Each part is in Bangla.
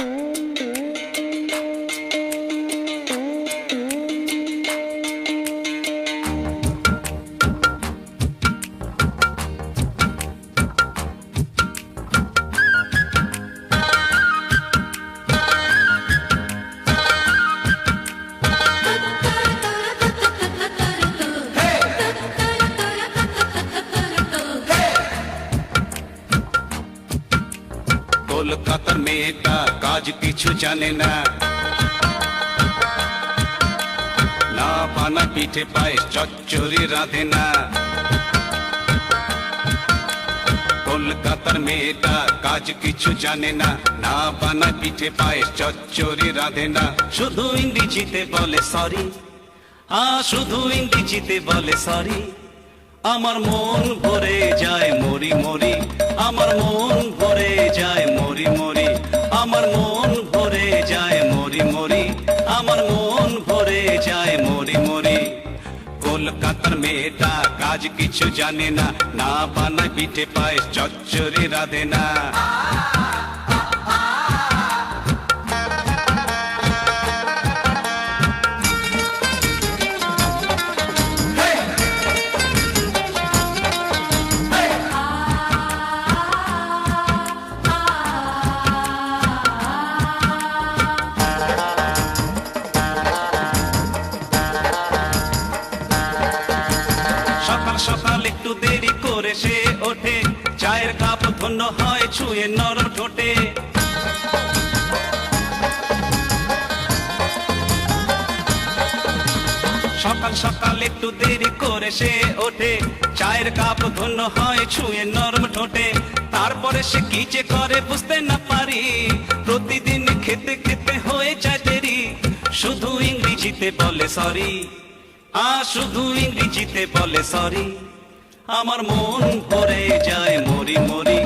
Mm-hmm. কলকাতার মেয়েটা কাজ কিছু জানে না। না পানা পিঠে পায়েস চচ্চড়ি রাধে না। কলকাতার মেয়েটা কাজ কিছু জানে না। না বানা পিঠে পায়েস চচ্চড়ি রাধে না। শুধু ইংরেজিতে বলে সরি আ শুধু ইংরেজিতে বলে সরি আমার মন ভরে যায় মরি মরি। আমার মন ভরে যায় আমার মন ভরে যায় মরি মরি, আমার মন ভরে যায় মরি মরি। কলকাতার মেয়েটা কাজ কিছু জানে না না বানায় পিঠে পায় চচ্চরে রাধে না। ধন্য হয় ছুঁয়ে নরম ঠোঁটে। সকাল সকাল একটু দেরি করে সে ওঠে। চায়ের কাপ ধন্য হয় ছুঁয়ে নরম ঠোঁটে। তারপরে সে কি যে করে বুঝতে না পারি। প্রতিদিন খেতে খেতে হয়ে যায় দেরি। শুধু ইংরেজিতে বলে সরি আ শুধু ইংরেজিতে বলে সরি আমার মন ভরে যায় মরি মরি।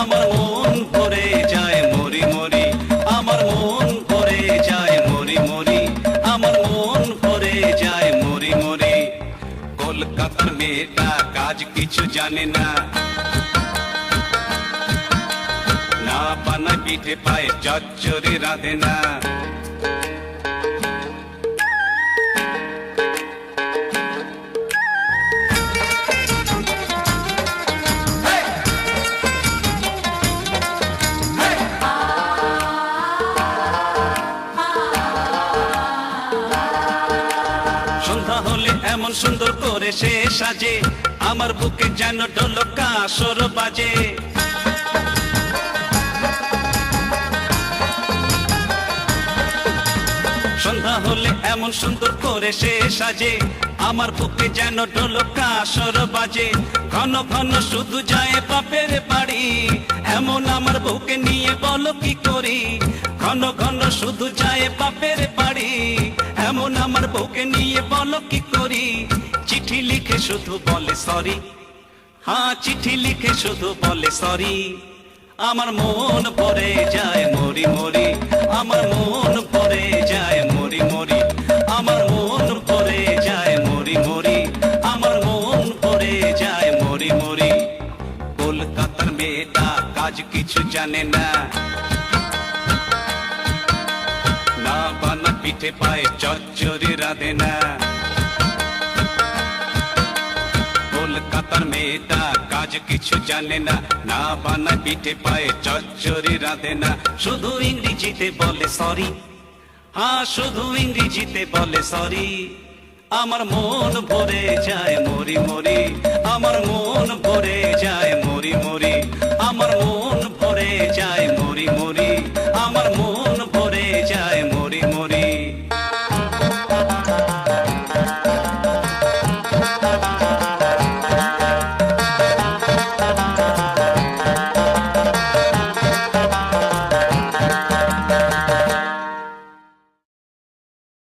আমার মন করে যায় মরি মরি, আমার মন করে যায় মরি মরি, আমার মন করে যায় মরি মরি। কলকাতার মেয়েটা কাজ কিছু জানে না। না পানা পিঠে পায়ে চচ্চরে রাধে না। এমন সুন্দর করে সে সাজে, আমার বুকে যেন ঢোলকা সর বাজে। সন্ধ্যা হলে এমন সুন্দর করে সে সাজে, আমার বুকে যেন ঢোলকা সর বাজে। ঘন ঘন শুধু যায় বাপের বাড়ি, এমন আমার বুকে নিয়ে বলো কি করি? ঘন ঘন শুধু যায় বাপের বাড়ি। এমন আমার বউকে নিয়ে বলো কি করি? চিঠি লিখে শুধু বলে সরি হ্যাঁ চিঠি লিখে শুধু বলে সরি আমার মন পরে যায় মরি মরি। আমার মন পরে যায় মরি মরি। আমার মন ভরে যায় মরি মরি। আমার মন ভরে যায় মরি মরি। কলকাতার মেয়েটা কাজ কিছু জানে না। পিঠে পায়ে চচ্চড়ি রাধে না। কলকাতার মেয়েটা কাজ কিছু জানে না না বানা পিঠে পায়ে চচ্চড়ি রাধে না। শুধু ইংরেজিতে বলে সরি হ্যাঁ শুধু ইংরেজিতে বলে সরি আমার মন ভরে যায় মরি মরি, আমার মন ভরে